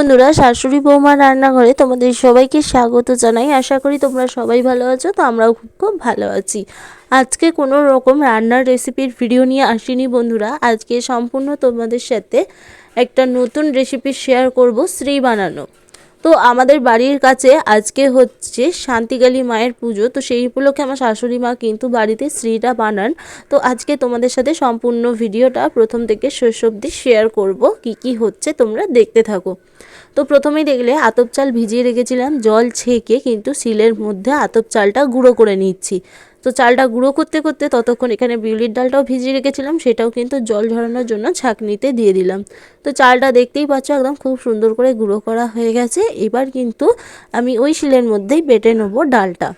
বন্ধুরা, শাশুড়ি বৌমা রান্নাঘরে তোমাদের সবাইকে স্বাগত জানাই। আশা করি তোমরা সবাই ভালো আছো, তো আমরাও খুব খুব ভালো আছি। আজকে কোনো রকম রান্নার রেসিপির ভিডিও নিয়ে আসিনি বন্ধুরা। আজকে সম্পূর্ণ তোমাদের সাথে একটা নতুন রেসিপি শেয়ার করব শ্রী বানানো। তো আমাদের বাড়ির কাছে আজকে হচ্ছে শান্তিকালী মায়ের পুজো, তো সেই উপলক্ষে আমার শাশুড়ি মা কিন্তু বাড়িতে শ্রীটা বানান। তো আজকে তোমাদের সাথে সম্পূর্ণ ভিডিওটা প্রথম থেকে শেষ অবধি শেয়ার করব, কি কি হচ্ছে তোমরা দেখতে থাকো। তো প্রথমেই দেখলে আতপ চাল ভিজিয়ে রেখেছিলাম, জল ছেঁকে কিন্তু শিলের মধ্যে আতপ চালটা গুঁড়ো করে নিচ্ছি। তো চালটা গুঁড়ো করতে করতে ততক্ষণ এখানে বিউলির ডালটাও ভিজিয়ে রেখেছিলাম, সেটাও কিন্তু জল ঝরানোর জন্য ছাঁকনিতে দিয়ে দিলাম। তো চালটা দেখতেই পাচ্ছ একদম খুব সুন্দর করে গুঁড়ো করা হয়ে গেছে। এবার কিন্তু আমি ওই শিলের মধ্যেই বেটে নেব ডালটা।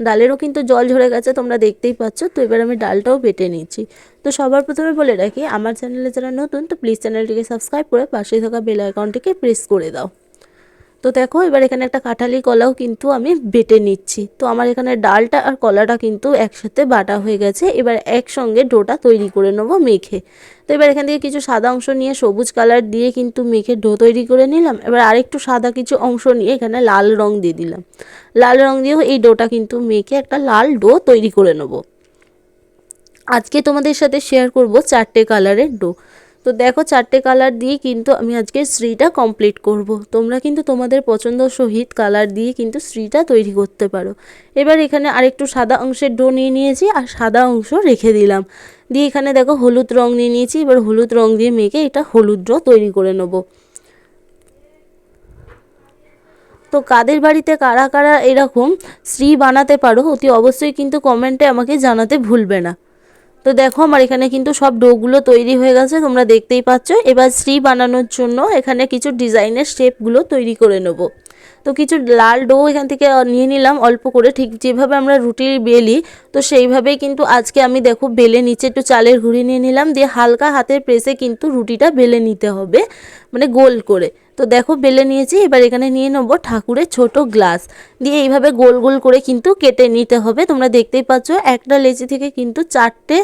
ডালেরও কিন্তু জল ঝরে গেছে, তোমরা দেখতেই পাচ্ছ। তো এবার আমি ডালটাও বেটে নিচ্ছি। তো সবার প্রথমে বলে রাখি, আমার চ্যানেলে যারা নতুন, তো প্লিজ চ্যানেলটিকে সাবস্ক্রাইব করে পাশে থাকা বেল আইকনটিকে প্রেস করে দাও। তো দেখো, এবার এখানে একটা কাঁঠালি কলাও কিন্তু আমি বেটে নিচ্ছি। তো আমার এখানে ডালটা আর কলাটা কিন্তু একসাথে বাটা হয়ে গেছে। এবার একসঙ্গে ডোটা তৈরি করে নেব মেখে। তো এবার এখান থেকে কিছু সাদা অংশ নিয়ে সবুজ কালার দিয়ে কিন্তু মেখে ডো তৈরি করে নিলাম। এবার আরেকটু সাদা কিছু অংশ নিয়ে এখানে লাল রং দিয়ে দিলাম। লাল রং দিয়েও এই ডোটা কিন্তু মেখে একটা লাল ডো তৈরি করে নেব। আজকে তোমাদের সাথে শেয়ার করব চারটে কালারের ডো। তো দেখো চারটে কালার দিয়ে কিন্তু আমি আজকে শ্রীটা কমপ্লিট করব। তোমরা কিন্তু তোমাদের পছন্দ সহিত কালার দিয়ে কিন্তু শ্রীটা তৈরি করতে পারো। এবার এখানে আরেকটু সাদা অংশের ডো নিয়ে নিয়েছি আর সাদা অংশ রেখে দিলাম। দিয়ে এখানে দেখো হলুদ রং নিয়ে নিয়েছি, এবার হলুদ রং দিয়ে মেখে এটা হলুদ ড্র তৈরি করে নেব। তো কাদের বাড়িতে কারা কারা এরকম শ্রী বানাতে পারো অতি অবশ্যই কিন্তু কমেন্টে আমাকে জানাতে ভুলবে না। তো দেখো আমার এখানে কিন্তু সব ডোগুলো তৈরি হয়ে গেছে, তোমরা দেখতেই পাচ্ছ। এবার শ্রী বানানোর জন্য এখানে কিছু ডিজাইনের শেপগুলো তৈরি করে নেব। তো কিছু লাল ডো এখান থেকে নিয়ে নিলাম, অল্প করে। ঠিক যেভাবে আমরা রুটি বেলি, তো সেইভাবেই কিন্তু আজকে আমি দেখো বেলে নিচে একটু চালের ঘুরি নিয়ে নিলাম, দিয়ে হালকা হাতের প্রেসে কিন্তু রুটিটা বেলে নিতে হবে মানে গোল করে। তো দেখো বেলে নিয়েছি, এবার এখানে নিয়ে নেব ঠাকুরের ছোট গ্লাস। দিয়ে এইভাবে গোল গোল করে কিন্তু কেটে নিতে হবে। তোমরা দেখতেই পাচ্ছ, একটা লেচি থেকে কিন্তু চারটে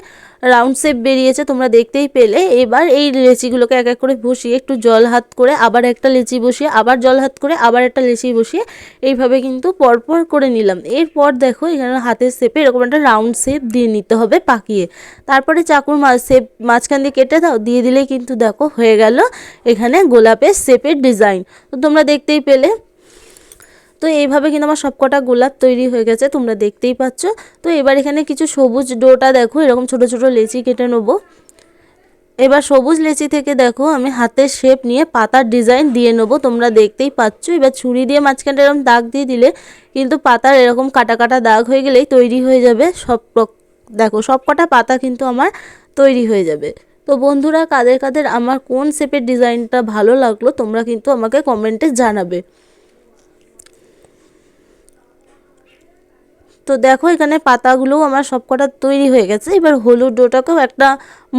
রাউন্ড শেপ বেরিয়েছে, তোমরা দেখতেই পেলে। এবার এই লেচিগুলোকে এক এক করে বসিয়ে একটু জল হাত করে আবার একটা লেচি বসিয়ে, আবার জল হাত করে আবার একটা লেচি বসিয়ে এইভাবে কিন্তু পরপর করে নিলাম। এরপর দেখো এখানে হাতের শেপে এরকম একটা রাউন্ড শেপ দিয়ে নিতে হবে পাকিয়ে। তারপরে চাকুর শেপ মাঝখান দিয়ে কেটে দাও, দিয়ে দিলেই কিন্তু দেখো হয়ে গেল। এখানে গোলাপের শেপের ডিজাইন। তো তোমরা দেখতেই পেলে। তো এইভাবে কিন্তু আমার সবকটা গোলাপ তৈরি হয়ে গেছে, তোমরা দেখতেই পাচ্ছ। তো এবার এখানে কিছু সবুজ ডোটা দেখো, এরকম ছোট ছোট লেচি কেটে নেব। এবার সবুজ লেচি থেকে দেখো, আমি হাতের শেপ নিয়ে পাতার ডিজাইন দিয়ে নেব, তোমরা দেখতেই পাচ্ছ। এবার ছুরি দিয়ে মাঝখানটা এরকম দাগ দিয়ে দিলে, কিন্তু পাতার এরকম কাটা কাটা দাগ হয়ে গেলেই তৈরি হয়ে যাবে। সব দেখো সব কটা পাতা কিন্তু আমার তৈরি হয়ে যাবে। তো বন্ধুরা, কাদের কাদের আমার কোন শেপের ডিজাইনটা ভালো লাগল তোমরা কিন্তু আমাকে কমেন্টে জানাবে। তো দেখো, এখানে পাতাগুলোও আমার সবকটা তৈরি হয়ে গেছে। এবার হলুদ ডোটাকেও একটা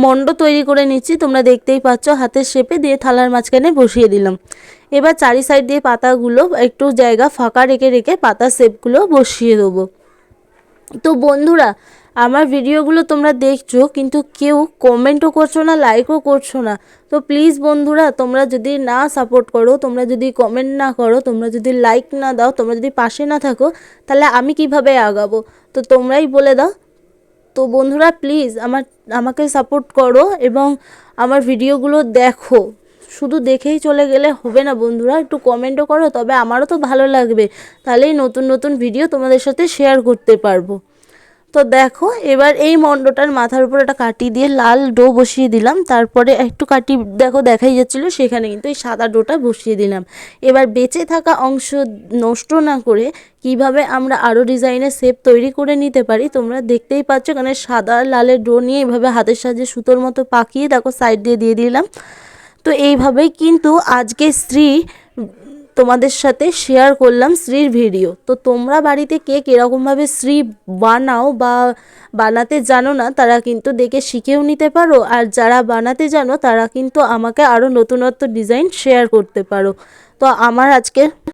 মণ্ড তৈরি করে নিচ্ছি। তোমরা দেখতেই পাচ্ছ, হাতের শেপে দিয়ে থালার মাঝখানে বসিয়ে দিলাম। এবার চারি সাইড দিয়ে পাতাগুলো একটু জায়গা ফাঁকা রেখে রেখে পাতার শেপগুলো বসিয়ে দেবো। তো বন্ধুরা আমার ভিডিওগুলো তোমরা দেখছ, কিন্তু কেউ কমেন্টও করছ না লাইকও করছ না। তো প্লিজ বন্ধুরা, তোমরা যদি না সাপোর্ট করো, তোমরা যদি কমেন্ট না করো, তোমরা যদি লাইক না দাও, তোমরা যদি পাশে না থাকো, তাহলে আমি কীভাবে আগাবো? তো তোমরাই বলে দাও। তো বন্ধুরা প্লিজ আমার, আমাকে সাপোর্ট করো এবং আমার ভিডিওগুলো দেখো। শুধু দেখেই চলে গেলে হবে না বন্ধুরা, একটু কমেন্টও করো, তবে আমারও তো ভালো লাগবে। তাহলেই নতুন নতুন ভিডিও তোমাদের সাথে শেয়ার করতে পারব। তো দেখো, এবার এই মণ্ডটার মাথার উপর একটা কাটি দিয়ে লাল ডো বসিয়ে দিলাম। তারপরে একটু কাটি দেখো দেখাই যাচ্ছিল, সেখানে কিন্তু এই সাদা ডোটা বসিয়ে দিলাম। এবার বেঁচে থাকা অংশ নষ্ট না করে কীভাবে আমরা আরও ডিজাইনের শেপ তৈরি করে নিতে পারি, তোমরা দেখতেই পাচ্ছ এখানে সাদা লালের ডো নিয়ে এইভাবে হাতের সাহায্যে সুতোর মতো পাকিয়ে দেখো সাইড দিয়ে দিয়ে দিলাম। তো এইভাবেই কিন্তু আজকে স্ত্রী তোমাদের সাথে শেয়ার করলাম শ্রীর ভিডিও তো তোমরা বাড়িতে কে কীরকমভাবে শ্রী বানাও বা বানাতে জানো না, তারা কিন্তু দেখে শিখেও নিতে পারো। আর যারা বানাতে জানো, তারা কিন্তু আমাকে আরও নতুনত্ব ডিজাইন শেয়ার করতে পারো। তো আমার আজকে